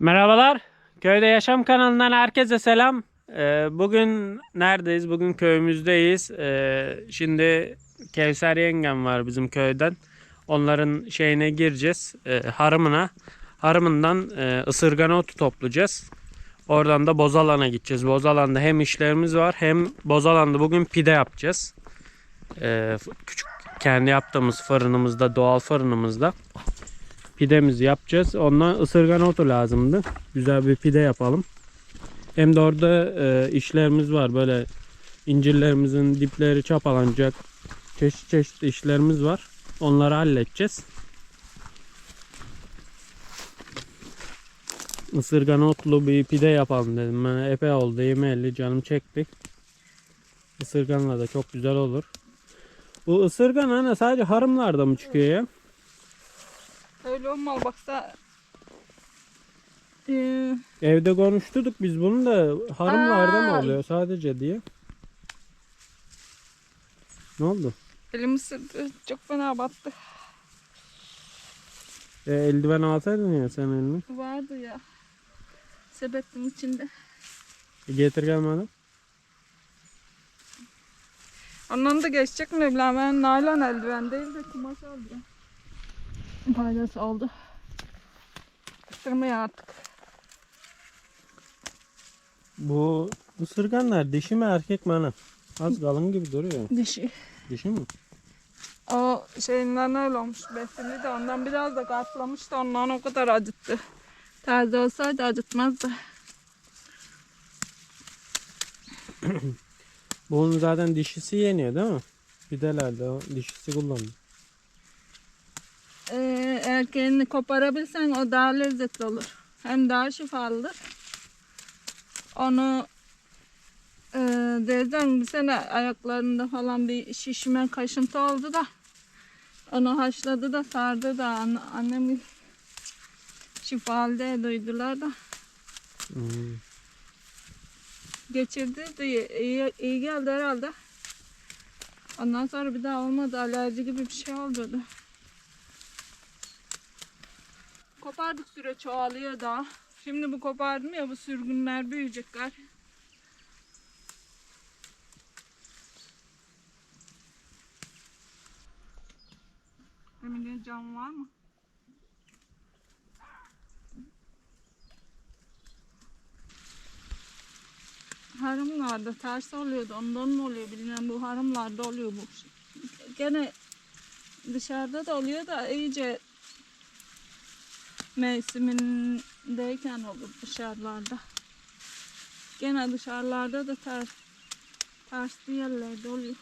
Merhabalar. Köyde Yaşam kanalından herkese selam. Ee, bugün neredeyiz? Bugün köyümüzdeyiz. Ee, şimdi Kevser yengem var bizim köyden. Onların şeyine gireceğiz. e, harımına. Harımından e, ısırgan otu toplayacağız. Oradan da Bozalan'a gideceğiz. Bozalan'da hem işlerimiz var hem Bozalan'da bugün pide yapacağız. Ee, küçük kendi yaptığımız fırınımızda, doğal fırınımızda pidemizi yapacağız. Ondan ısırgan otu lazımdı. Güzel bir pide yapalım. Hem de orada e, işlerimiz var. Böyle incirlerimizin dipleri çapalanacak. Çeşit çeşit işlerimiz var. Onları halledeceğiz. Isırgan otlu bir pide yapalım dedim. Ben epey oldu yemeyeli canım çekti. Isırganla da çok güzel olur. Bu ısırgan hani sadece harımlarda mı çıkıyor ya? Öyle olmalı baksa. Ee, Evde konuştuk biz bunu da harımlarda mı oluyor sadece diye. Ne oldu? elim ısırdı. Çok fena battı. E, eldiven alsaydın ya sen elini. Vardı ya. Sepetin içinde. E, getir gelmeden. Ondan da geçecek mi bilmem. Ben naylon eldiven değil de kumaş eldiven. Faydası oldu. Isırmıyor artık. Bu ısırganlar dişi mi erkek mi ana? Az kalın gibi duruyor. Dişi. Dişi mi? O şeyinden öyle olmuş. Besini de ondan biraz da katlamış da ondan o kadar acıttı. Taze olsaydı acıtmazdı. Bunun zaten dişisi yeniyor değil mi? Pidelerde o dişisi kullanıyor. Erkeğini koparabilsen o daha lezzetli olur. Hem daha şifalıdır. Onu e, dezen bir sene ayaklarında falan bir şişme kaşıntı oldu da onu haşladı da sardı da An- annem şifalı diye duydular da Hmm. geçirdi de iyi, iyi geldi herhalde. Ondan sonra bir daha olmadı alerji gibi bir şey oldu da. Kopardık süre çoğalıyor daha. Şimdi bu kopardım ya bu sürgünler büyüyecekler. Emine cam var mı? Harımlarda ters oluyordu. Ondan mı oluyor bilmem bu harımlarda oluyor bu. Gene dışarıda da oluyor da iyice mevsimindeyken olur dışarılarda. Gene dışarılarda da ters tersli yerlerde oluyor.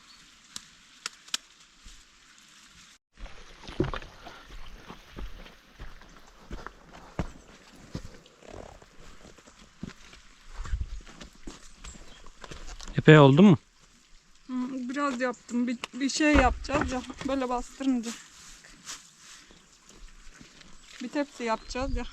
Epey oldu mu? Biraz yaptım. Bir, bir şey yapacağız ya. Böyle bastırınca. Bir tepsi yapacağız ya.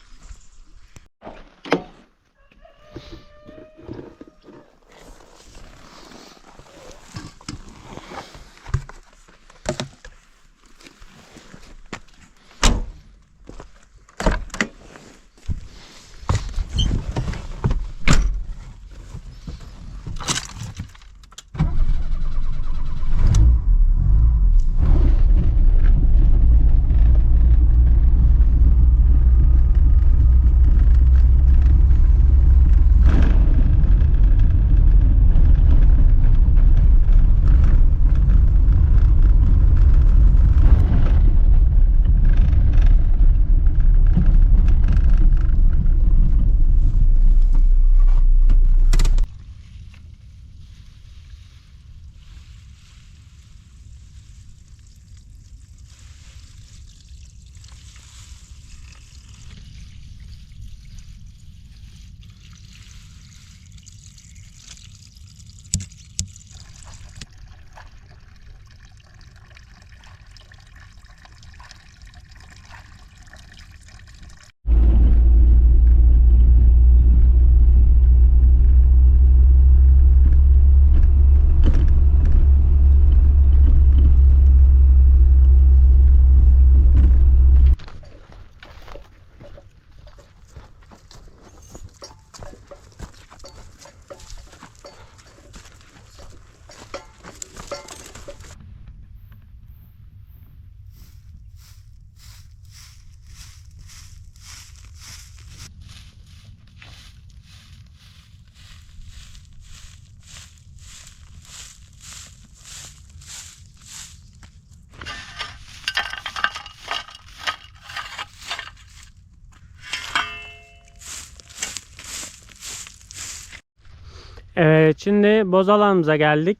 Evet şimdi boz alanımıza geldik.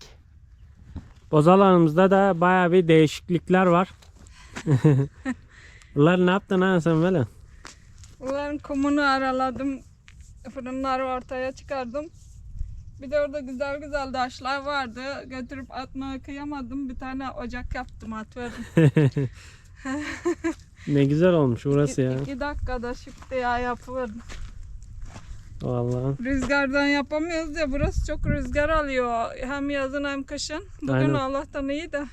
Boz alanımızda da baya bir değişiklikler var. Bunlar ne yaptın ha sen böyle? Bunların kumunu araladım. Fırınları ortaya çıkardım. Bir de orada güzel güzel taşlar vardı. Götürüp atmaya kıyamadım. Bir tane ocak yaptım atıverdim. Ne güzel olmuş burası ya. İki dakikada şık diye yapıverdim. Vallahi. Rüzgardan yapamıyoruz ya burası çok rüzgar alıyor. Hem yazın hem kışın. Bugün Aynen. Allah'tan iyi de.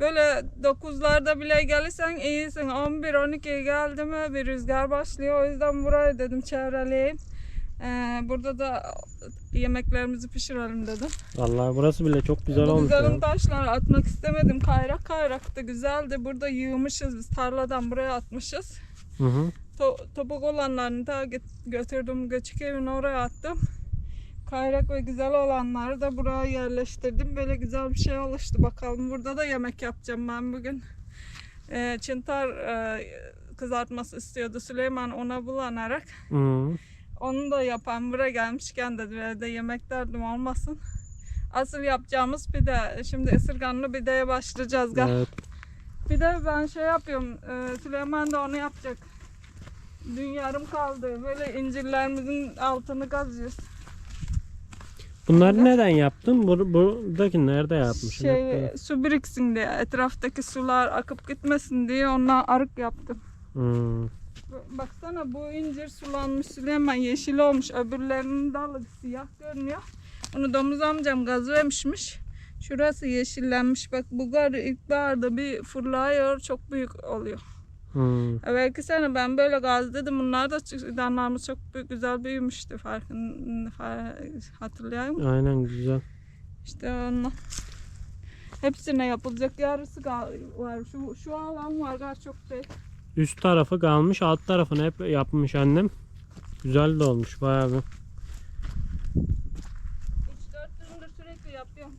Böyle 9'larda bile gelirsen iyisin. 11-12 geldi mi bir rüzgar başlıyor. O yüzden burayı dedim çevreleyeyim. Ee, burada da yemeklerimizi pişirelim dedim. Vallahi burası bile çok güzel olmuş güzelim taşlar atmak istemedim. Kayrak kayraktı güzeldi. Burada yığmışız biz tarladan buraya atmışız. Hı hı. To- topuk olanlarını da götürdüm göçük evine oraya attım. Kayrak ve güzel olanları da buraya yerleştirdim. Böyle güzel bir şey oluştu bakalım. Burada da yemek yapacağım ben bugün. Ee, çıntar e, kızartması istiyordu Süleyman ona bulanarak. Hı. Onu da yapan buraya gelmişken dedi evde yemek derdim olmasın. Asıl yapacağımız pide. Şimdi ısırganlı pideye başlayacağız. Gel. Evet. Bir de ben şey yapıyorum. e, Süleyman da onu yapacak. Dün yarım kaldı. Böyle incirlerimizin altını kazıyoruz. Bunları neden yaptın? Bur buradaki nerede yapmışsın? Şey, böyle. su biriksin diye, etraftaki sular akıp gitmesin diye ondan arık yaptım. Hı. Baksana bu incir sulanmış Süleyman yeşil olmuş. Öbürlerinin dalı siyah görünüyor. Onu domuz amcam gazı vermişmiş. Şurası yeşillenmiş. Bak bu gar ilkbaharda bir fırlıyor. Çok büyük oluyor. Hı. Belki sene ben böyle gaz dedim. Bunlar da çı- danlarımız çok güzel büyümüştü. Farkın, fa- hatırlayayım. Aynen güzel. İşte onunla. Hepsine yapılacak yarısı var. Şu, şu alan var gar çok değil. Üst tarafı kalmış, alt tarafını hep yapmış annem. Güzel de olmuş bayağı bir. 3-4 gündür sürekli yapıyorum.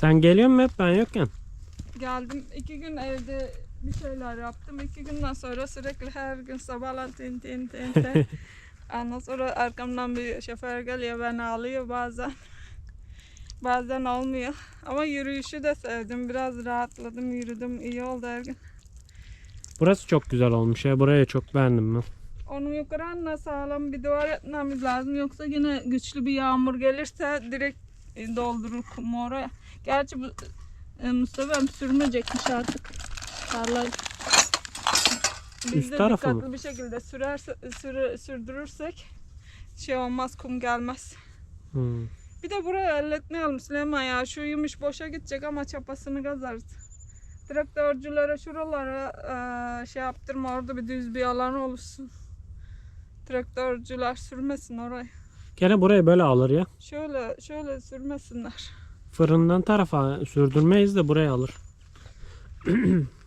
Sen geliyor musun hep ben yokken? Geldim iki gün evde bir şeyler yaptım. İki günden sonra sürekli her gün sabahlan tin tin tin tin. Ondan sonra arkamdan bir şoför geliyor beni alıyor bazen. Bazen olmuyor. Ama yürüyüşü de sevdim. Biraz rahatladım, yürüdüm. iyi oldu her gün. Burası çok güzel olmuş ya. Burayı çok beğendim ben. Onun yukarına sağlam bir duvar etmemiz lazım. Yoksa yine güçlü bir yağmur gelirse direkt e, doldurur kumu oraya. Gerçi bu e, Mustafa'm sürmeyecekmiş artık. Tarlayı. Biz Üst de tarafı dikkatli mı? bir şekilde sürerse, sürü- sürdürürsek şey olmaz kum gelmez. Hı. Bir de buraya elletmeyelim Süleyman ya. Şu yumuş boşa gidecek ama çapasını kazarız. Traktörcülere şuralara eee, şey yaptırma orada bir düz bir alan oluşsun. Traktörcüler sürmesin orayı. Gene burayı böyle alır ya. Şöyle şöyle sürmesinler. Fırından tarafa sürdürmeyiz de buraya alır.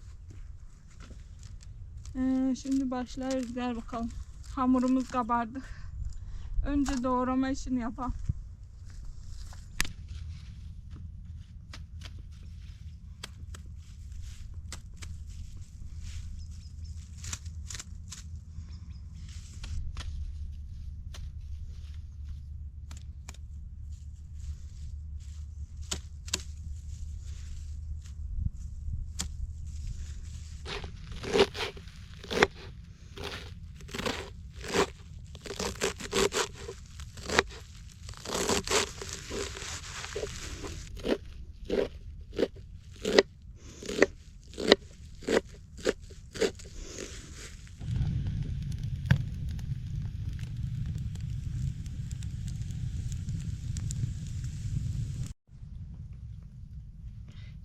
Ee, şimdi başlarız gel bakalım. Hamurumuz kabardı. Önce doğrama işini yapalım.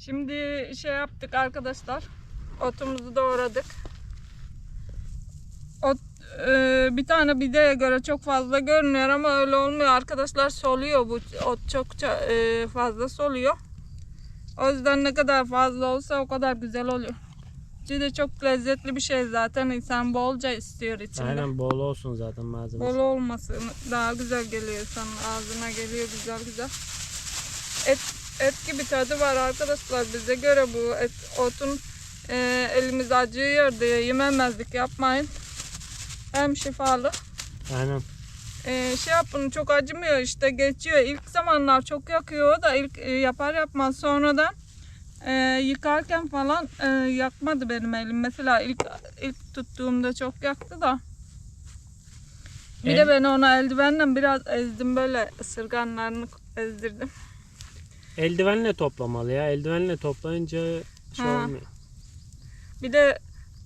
Şimdi şey yaptık arkadaşlar. Otumuzu doğradık. Ot e, bir tane bideye göre çok fazla görünüyor ama öyle olmuyor arkadaşlar. Soluyor bu ot çok e, fazla soluyor. O yüzden ne kadar fazla olsa o kadar güzel oluyor. Bir de çok lezzetli bir şey zaten insan bolca istiyor içinde. Aynen bol olsun zaten malzemesi. Bol olması daha güzel geliyor insanın ağzına geliyor güzel güzel. Et et gibi tadı var arkadaşlar bize göre bu et otun e, elimiz acıyor diye yememezlik yapmayın. Hem şifalı Aynen. e, şey yapın çok acımıyor işte geçiyor. İlk zamanlar çok yakıyor da ilk e, yapar yapmaz sonradan e, yıkarken falan e, yakmadı benim elim. Mesela ilk ilk tuttuğumda çok yaktı da. Bir de El- ben ona eldivenle biraz ezdim böyle ısırganlarını ezdirdim. Eldivenle toplamalı ya. Eldivenle toplayınca şey Ha. olmuyor. Bir de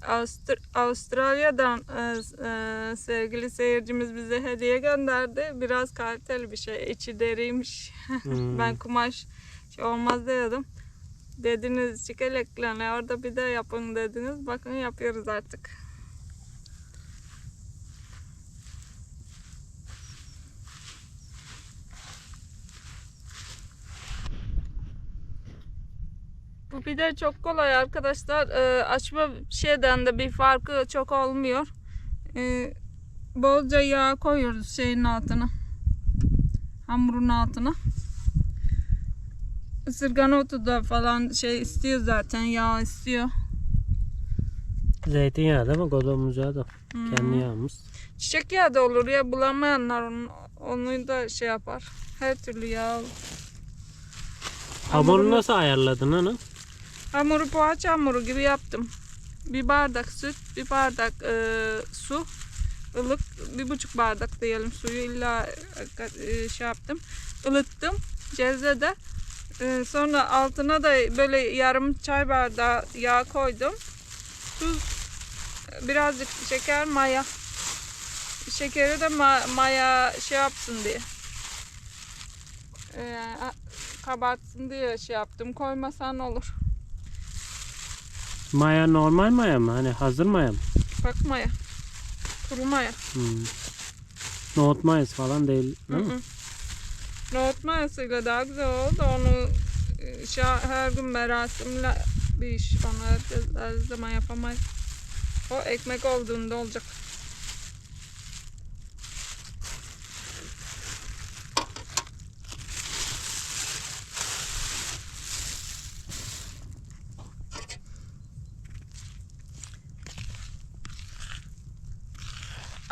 Avstr- Avustralya'dan e, e, sevgili seyircimiz bize hediye gönderdi. Biraz kaliteli bir şey. İçi deriymiş. Hmm. ben kumaş şey olmaz dedim. Dediniz çikeleklerine orada bir de yapın dediniz. Bakın yapıyoruz artık. Bu pide çok kolay arkadaşlar. Ee, açma şeyden de bir farkı çok olmuyor. Ee, bolca yağ koyuyoruz şeyin altına. Hamurun altına. Isırgan otu da falan şey istiyor zaten. Yağ istiyor. Zeytinyağı değil mi? Godomuz yağı da. Hmm. Kendi yağımız. Çiçek yağı da olur ya bulamayanlar onu, onu da şey yapar. Her türlü yağ olur. Hamuru Hamurunu- nasıl ayarladın ana? Hamuru poğaça hamuru gibi yaptım. Bir bardak süt, bir bardak e, su, ılık bir buçuk bardak diyelim suyu illa e, şey yaptım. ılıttım cezvede. E, sonra altına da böyle yarım çay bardağı yağ koydum. Tuz, birazcık şeker, maya. Şekeri de ma- maya şey yapsın diye. E, kabartsın diye şey yaptım. Koymasan olur. Maya normal maya mı? Hani hazır maya mı? Bak maya. Kuru maya. Hmm. Nohut mayası falan değil. Değil mi? Nohut mayasıyla daha güzel oldu. Onu e, her gün merasimle bir iş. Onu her zaman yapamayız. O ekmek olduğunda olacak.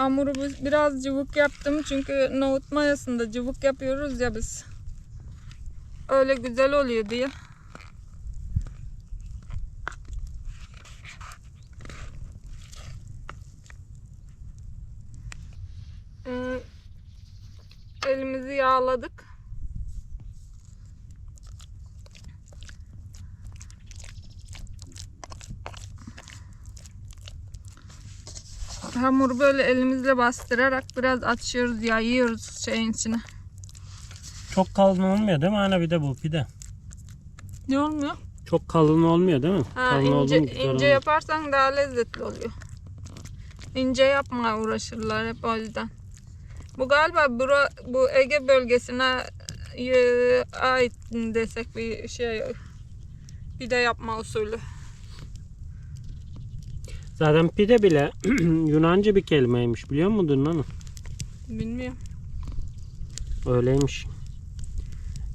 Hamuru biraz cıvık yaptım çünkü nohut mayasında cıvık yapıyoruz ya biz. Öyle güzel oluyor diye. Hamuru böyle elimizle bastırarak biraz açıyoruz, yayıyoruz şeyin içine. Çok kalın olmuyor değil mi ana bir de bu pide? Ne olmuyor? Çok kalın olmuyor değil mi? Ha, kalın ince, ince yaparsan daha lezzetli oluyor. İnce yapmaya uğraşırlar hep o yüzden. Bu galiba bura, bu Ege bölgesine e, ait desek bir şey bir de yapma usulü. Zaten pide bile Yunanca bir kelimeymiş biliyor muydun lan? Bilmiyorum. Öyleymiş.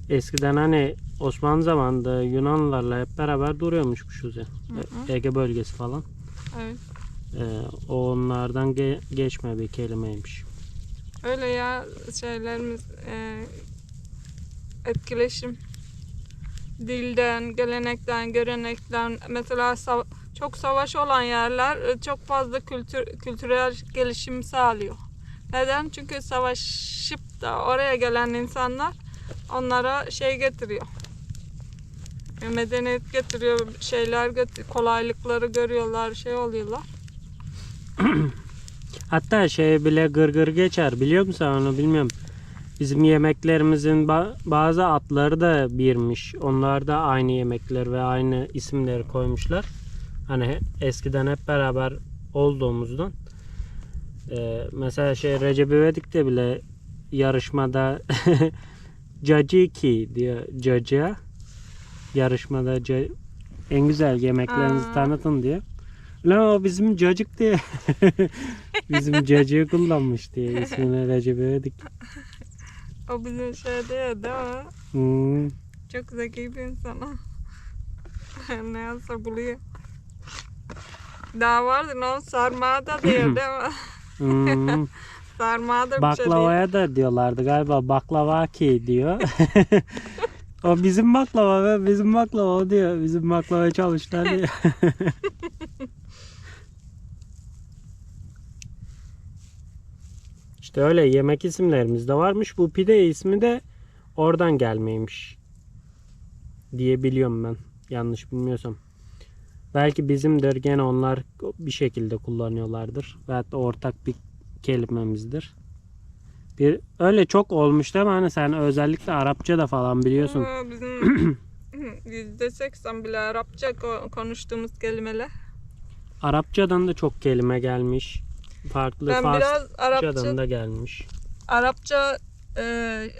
Eskiden hani Osmanlı zamanında Yunanlılarla hep beraber duruyormuşmuşuz ya. Hı hı. Ege bölgesi falan. Evet. Ee, o onlardan ge- geçme bir kelimeymiş. Öyle ya şeylerimiz e, etkileşim dilden, gelenekten, görenekten mesela sav- çok savaş olan yerler e, çok fazla kültür kültürel gelişim sağlıyor. Neden? Çünkü savaşıp da oraya gelen insanlar onlara şey getiriyor. E, Medeniyet getiriyor, şeyler get- kolaylıkları görüyorlar, şey oluyorlar. Hatta şey bile gırgır geçer biliyor musun onu bilmiyorum. Bizim yemeklerimizin ba- bazı adları da birmiş. Onlar da aynı yemekler ve aynı isimleri koymuşlar. Hani eskiden hep beraber olduğumuzdan. Ee, mesela şey Recep İvedik de bile yarışmada Caciki diyor Cacığa. Yarışmada ca- en güzel yemeklerinizi Aa. tanıtın diyor. Lan o bizim cacık diye. bizim cacığı kullanmış diye ismini Recep İvedik. O bizim şey değil, değil mi? Hmm. Çok zeki bir insan. ne yazsa buluyor. Daha vardı o sarmağı da diyor değil mi? Hmm. Sarmadır bir şey. Baklavaya da diyorlardı galiba baklava ki diyor. o bizim baklava be bizim baklava o diyor. Bizim baklavaya çalıştılar diyor. işte öyle yemek isimlerimiz de varmış. Bu pide ismi de oradan gelmeymiş. Diye biliyorum ben. Yanlış bilmiyorsam. Belki bizimdir. Gene onlar bir şekilde kullanıyorlardır. Veyahut da ortak bir kelimemizdir. Bir öyle çok olmuş değil mi? Hani sen özellikle Arapça da falan biliyorsun. Aa, bizim yüzde seksen bile Arapça ko- konuştuğumuz kelimeler. Arapçadan da çok kelime gelmiş. Farklı Ben biraz Farsçadan Arapça da gelmiş. Arapça e,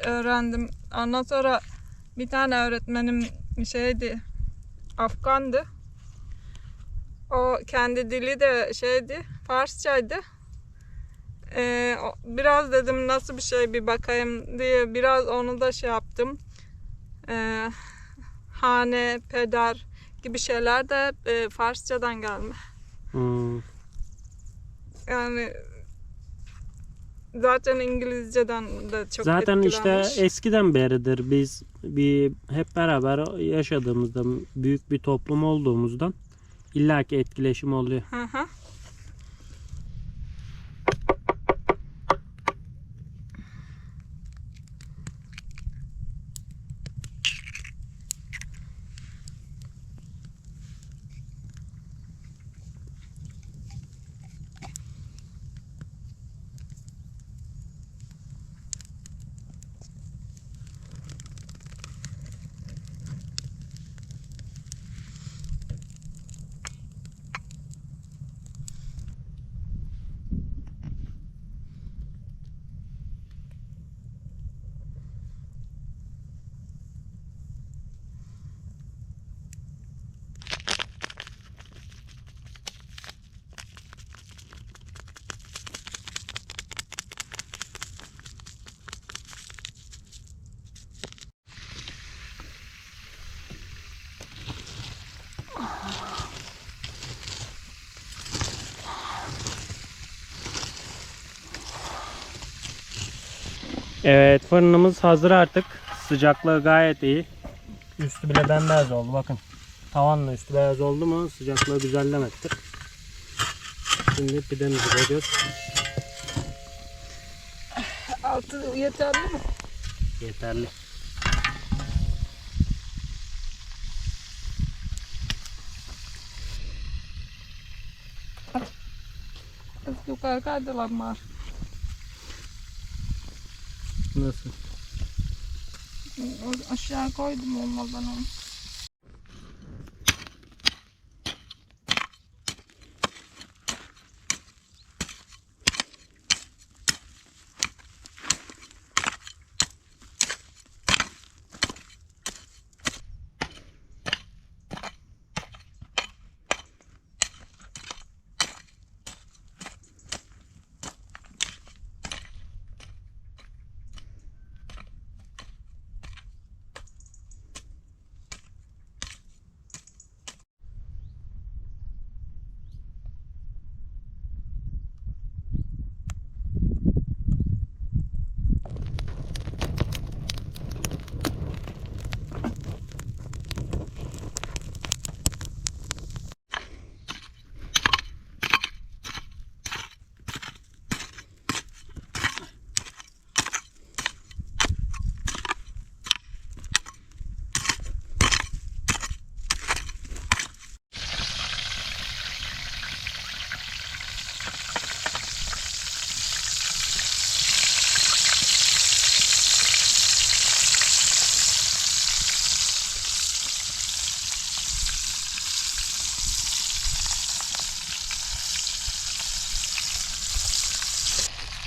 öğrendim. Ondan sonra bir tane öğretmenim şeydi, Afgandı. O kendi dili de şeydi, Farsçaydı. E, o- biraz dedim nasıl bir şey bir bakayım diye biraz onu da şey yaptım. E, hane, peder gibi şeyler de e, Farsçadan gelme. Hmm. Yani zaten İngilizceden de çok Zaten işte eskiden beridir biz bir hep beraber yaşadığımızda büyük bir toplum olduğumuzdan illaki etkileşim oluyor. Hı hı. Evet fırınımız hazır artık. Sıcaklığı gayet iyi. Üstü bile bembeyaz oldu bakın. Tavanla üstü beyaz oldu mu sıcaklığı güzel demektir. Şimdi pidemizi koyuyoruz. Altı yeterli mi? Yeterli. Kız yukarı kaydılar var. Nasıl? Aşağı koydum olmadan onu.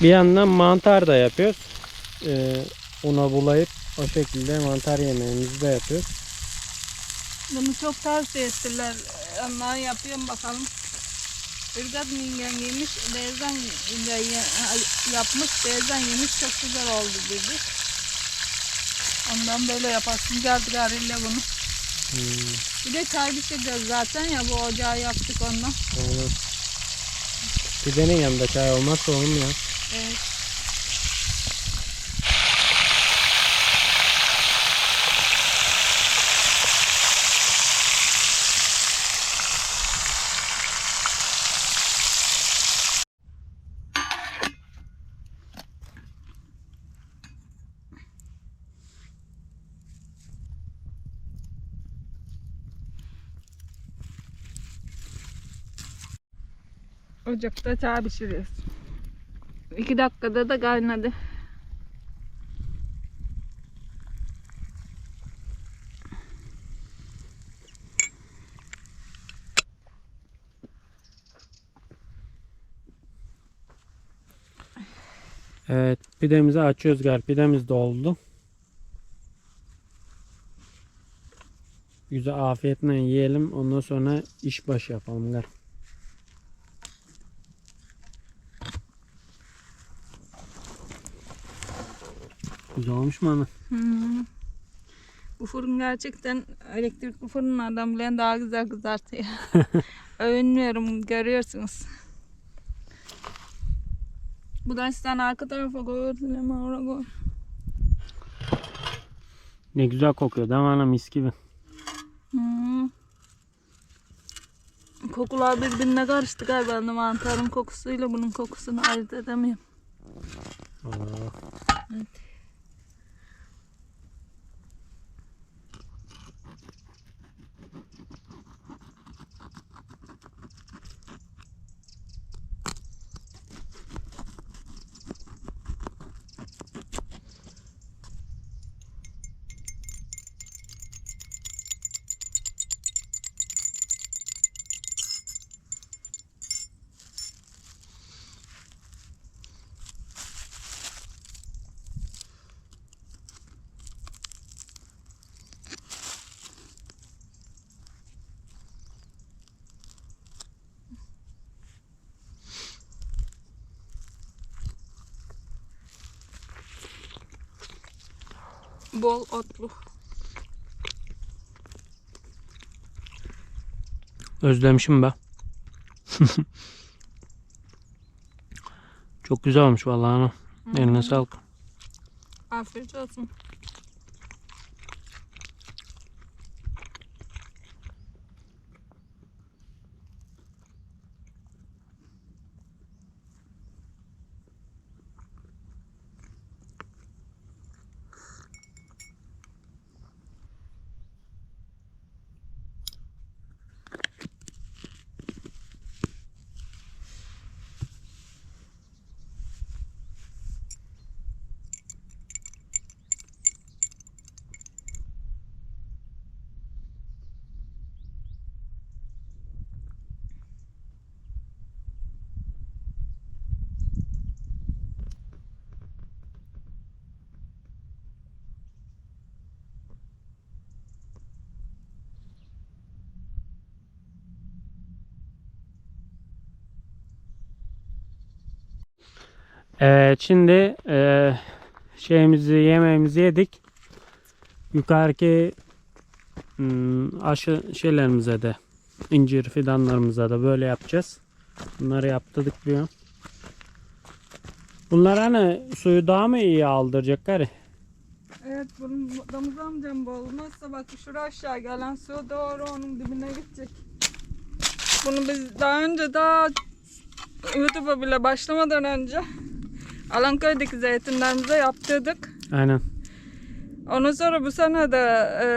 Bir yandan mantar da yapıyoruz. Ee, una bulayıp o şekilde mantar yemeğimizi de yapıyoruz. Bunu çok tavsiye ettiler. Ondan yapıyorum bakalım. Irgat mingen yemiş, ye- yapmış, bezen yemiş çok güzel oldu dedi. Ondan böyle yapasın geldi gariyle bunu. Hmm, Bir de çay pişireceğiz zaten ya bu ocağı yaptık ondan. aynen. Pidenin yanında çay olmazsa olur mu ya? Evet. Ocakta çağ pişiriyoruz. İki dakikada da kaynadı. Evet pidemizi açıyoruz gar. Pidemiz de oldu. Güzel afiyetle yiyelim. Ondan sonra iş başı yapalım gar. Güzel olmuş mu? Hmm. Bu fırın gerçekten elektrikli fırınlardan bile daha güzel kızartıyor. Övünmüyorum görüyorsunuz. Bu da sen arka tarafa koyuyorsun ama oraya koy. Ne güzel kokuyor değil mi ana mis gibi. Hmm. Kokular birbirine karıştı galiba. De mantarın kokusuyla bunun kokusunu ayırt edemiyorum. Oh. Bol otlu. Özlemişim be. Çok güzel olmuş vallahi ana. Eline sağlık. Afiyet olsun. Evet şimdi e, şeyimizi yemeğimizi yedik. Yukarıki hmm, aşı şeylerimize de incir fidanlarımıza da böyle yapacağız. Bunları yaptırdık an. Bunlar hani suyu daha mı iyi aldıracak gari? Evet bunun damız amcam bu olmazsa bak şuraya aşağı gelen su doğru onun dibine gidecek. Bunu biz daha önce daha YouTube'a bile başlamadan önce Alanköy'deki zeytinlerimize yaptırdık. Aynen. Ondan sonra bu sene de e,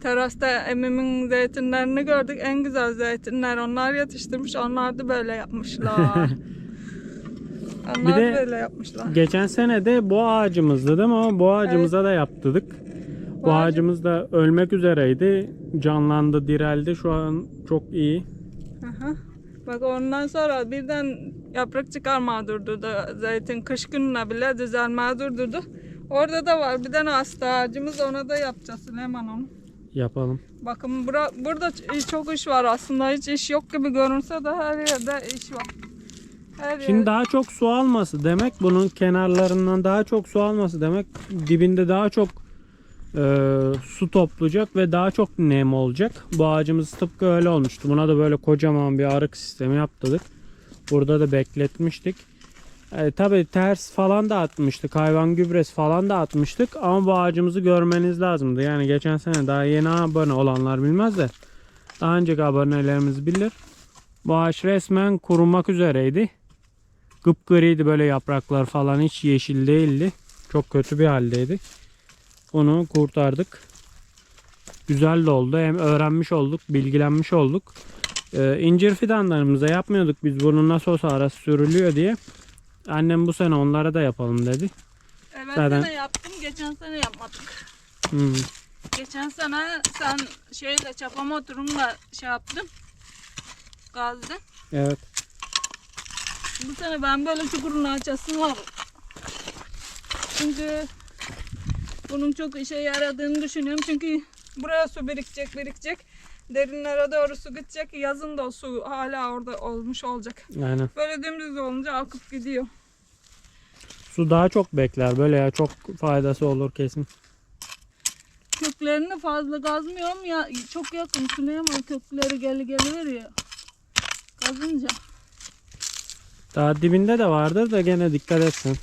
terasta emimin zeytinlerini gördük. En güzel zeytinler onlar yetiştirmiş. Onlar da böyle yapmışlar. onlar Bir de- da böyle yapmışlar. Geçen sene de bu ağacımızdı değil mi? Ama bu ağacımıza da yaptırdık. Bu Bu ağacı- ağacımız da ölmek üzereydi. Canlandı, direldi. Şu an çok iyi. Aha. Bak ondan sonra birden yaprak çıkarmaya durdu da zeytin kış gününe bile düzelmeye durdu. Orada da var bir tane hasta ağacımız ona da yapacağız Süleyman onu. Yapalım. Bakın bura, burada çok iş var aslında hiç iş yok gibi görünse de her yerde iş var. Her Şimdi yer- daha çok su alması demek bunun kenarlarından daha çok su alması demek dibinde daha çok e, su toplayacak ve daha çok nem olacak. Bu ağacımız tıpkı öyle olmuştu. Buna da böyle kocaman bir arık sistemi yaptırdık. Burada da bekletmiştik. E, Tabi ters falan da atmıştık. Hayvan gübresi falan da atmıştık. Ama bu ağacımızı görmeniz lazımdı. Yani geçen sene daha yeni abone olanlar bilmez de daha önceki abonelerimiz bilir. Bu ağaç resmen kurumak üzereydi. Gıpgıriydi böyle yapraklar falan hiç yeşil değildi. Çok kötü bir haldeydi. Onu kurtardık. Güzel de oldu. Hem öğrenmiş olduk, bilgilenmiş olduk. Ee, incir fidanlarımıza yapmıyorduk biz bunu nasıl olsa arası sürülüyor diye. Annem bu sene onlara da yapalım dedi. Evet Zaten- sene yaptım. Geçen sene yapmadık. Hmm. Geçen sene sen şeyle çapa motorunla şey yaptın. Gazdın. Evet. Bu sene ben böyle çukurun açasım var. Çünkü bunun çok işe yaradığını düşünüyorum. Çünkü buraya su birikecek birikecek. Derinlere doğru su gidecek. Yazın da su hala orada olmuş olacak. Aynen. Böyle dümdüz olunca akıp gidiyor. Su daha çok bekler böyle ya çok faydası olur kesin. Köklerini fazla gazmıyorum ya çok yakın Süleyman kökleri geli geli veriyor. Kazınca. Daha dibinde de vardır da gene dikkat etsin.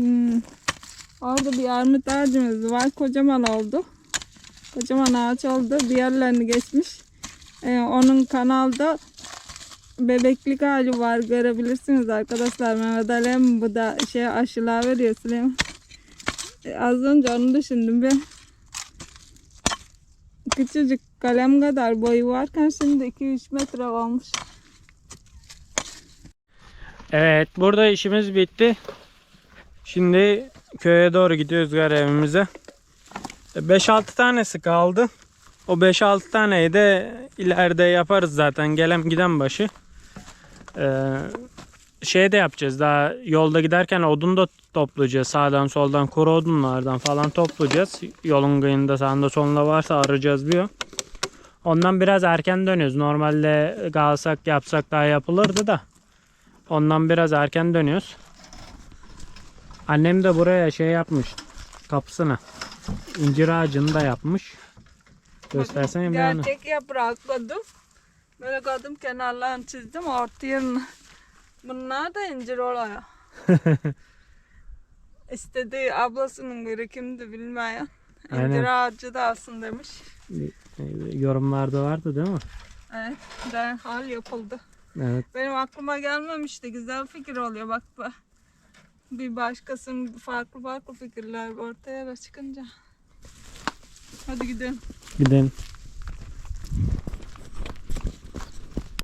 Hmm. Orada bir armut ağacımız var. Kocaman oldu. Kocaman ağaç oldu. Bir yerlerini geçmiş. Ee, onun kanalda bebeklik hali var. Görebilirsiniz arkadaşlar. Mehmet Alem bu da şey aşılar veriyor Süleyman. Ee, az önce onu düşündüm ben. Küçücük kalem kadar boyu varken şimdi 2-3 metre olmuş. Evet burada işimiz bitti. Şimdi köye doğru gidiyoruz görevimize. 5-6 tanesi kaldı. O 5-6 taneyi de ileride yaparız zaten gelen giden başı. Ee, şey de yapacağız daha yolda giderken odun da toplayacağız. Sağdan soldan kuru odunlardan falan toplayacağız. Yolun kıyında sağında solunda varsa arayacağız o. Ondan biraz erken dönüyoruz. Normalde kalsak yapsak daha yapılırdı da. Ondan biraz erken dönüyoruz. Annem de buraya şey yapmış. Kapısına. İncir ağacını da yapmış. Göstersene anı. Gerçek yaprak koydum. Böyle koydum kenarlarını çizdim orta yerine. Bunlar da incir oluyor. İstediği ablasının biri kimdi bilmeyen. İncir Aynen. ağacı da alsın demiş. Yorumlarda vardı değil mi? Evet, derhal yapıldı. Evet. Benim aklıma gelmemişti. Güzel fikir oluyor bak bak bir başkasının farklı farklı fikirler ortaya çıkınca. Hadi gidelim. Gidelim.